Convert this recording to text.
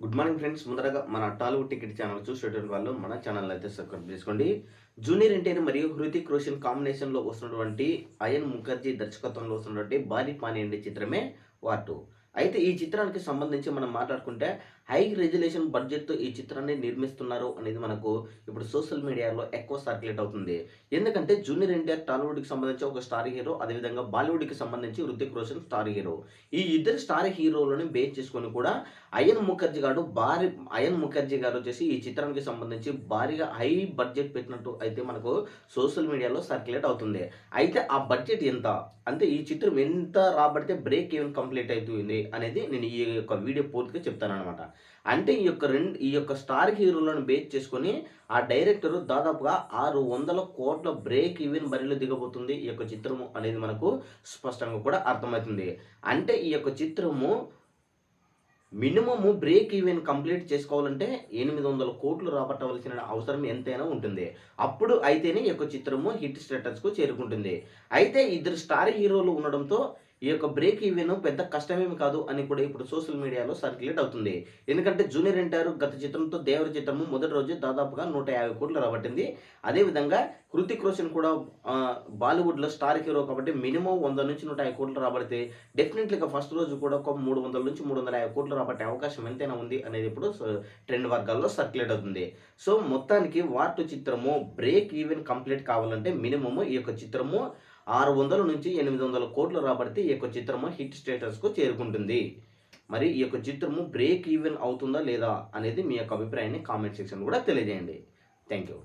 Good morning friends ముందరగా మన Tollywood ticket channel చూసేటువంటి వాళ్ళు మన ఛానల్ అయితే సబ్స్క్రైబ్ చేసుకోండి. జూనియర్ ఎన్టీఆర్ మరియు హృతిక్ రోషన్ కాంబినేషన్లో వస్తున్నటువంటి అయన్ ముఖర్జీ దర్శకత్వంలో వస్తున్నటువంటి బాలి పానీయండి చిత్రమే వాటు అయితే ఈ చిత్రానికి సంబంధించి మనం మాట్లాడుకుంటే హై రెజల్యూషన్ బడ్జెట్తో ఈ చిత్రాన్ని నిర్మిస్తున్నారు అనేది మనకు ఇప్పుడు సోషల్ మీడియాలో ఎక్కువ సర్క్యులేట్ అవుతుంది. ఎందుకంటే జూనియర్ ఎన్టీఆర్ టాలీవుడ్కి సంబంధించి ఒక స్టార్ హీరో అదేవిధంగా బాలీవుడ్కి సంబంధించి హృతిక్ రోషన్ స్టార్ హీరో. ఈ ఇద్దరు స్టార్ హీరోలను బేస్ చేసుకొని కూడా అయన్ ముఖర్జీ గారు భారీ అయన్ ముఖర్జీ గారు వచ్చేసి ఈ చిత్రానికి సంబంధించి భారీగా హై బడ్జెట్ పెట్టినట్టు అయితే మనకు సోషల్ మీడియాలో సర్క్యులేట్ అవుతుంది. అయితే ఆ బడ్జెట్ ఎంత? అంటే ఈ చిత్రం ఎంత రాబడితే బ్రేక్ ఈవెన్ కంప్లీట్ అవుతుంది అనేది నేను ఈ యొక్క వీడియో పూర్తిగా చెప్తాను అనమాట అంటే ఈ యొక్క రెండు ఈ యొక్క స్టార్ హీరోలను బేస్ చేసుకొని ఆ డైరెక్టర్ దాదాపుగా ఆరు వందల కోట్ల బ్రేక్ ఈవెన్ బరిలో దిగబోతుంది ఈ యొక్క చిత్రము అనేది మనకు స్పష్టంగా కూడా అర్థమవుతుంది. అంటే ఈ యొక్క చిత్రము మినిమము బ్రేక్ ఈవెన్ కంప్లీట్ చేసుకోవాలంటే ఎనిమిది వందల కోట్లు రాబట్టవలసిన అవసరం ఎంతైనా ఉంటుంది. అప్పుడు అయితేనే ఈ యొక్క చిత్రము హిట్ స్టేటస్కు చేరుకుంటుంది. అయితే ఇద్దరు స్టార్ హీరోలు ఉండడంతో ఈ యొక్క బ్రేక్ ఈవెన్ పెద్ద కష్టమేమి కాదు అని కూడా ఇప్పుడు సోషల్ మీడియాలో సర్క్యులేట్ అవుతుంది. ఎందుకంటే జూనియర్ ఎన్టీఆర్ గత చిత్రంతో దేవర చిత్రము మొదటి రోజు దాదాపుగా నూట యాభై కోట్లు రాబట్టింది. అదేవిధంగా హృతిక్ రోషన్ కూడా బాలీవుడ్లో స్టార్ హీరో కాబట్టి మినిమం వంద నుంచి నూట యాభై కోట్లు రాబడితే డెఫినెట్లీగా ఫస్ట్ రోజు కూడా ఒక మూడు వందల నుంచి మూడు వందల యాభై కోట్లు రాబట్టే అవకాశం ఎంతైనా ఉంది అనేది ఇప్పుడు ట్రెండ్ వర్గాల్లో సర్క్యులేట్ అవుతుంది. సో మొత్తానికి వార్టు చిత్రము బ్రేక్ ఈవెన్ కంప్లీట్ కావాలంటే మినిమము ఈ యొక్క చిత్రము ఆరు వందల నుంచి ఎనిమిది వందల కోట్లు రాబడితే ఈ యొక్క చిత్రము హిట్ స్టేటస్కు చేరుకుంటుంది. మరి ఈ యొక్క చిత్రము బ్రేక్ ఈవెన్ అవుతుందా లేదా అనేది మీ యొక్క అభిప్రాయాన్ని కామెంట్ సెక్షన్ కూడా తెలియజేయండి. Thank you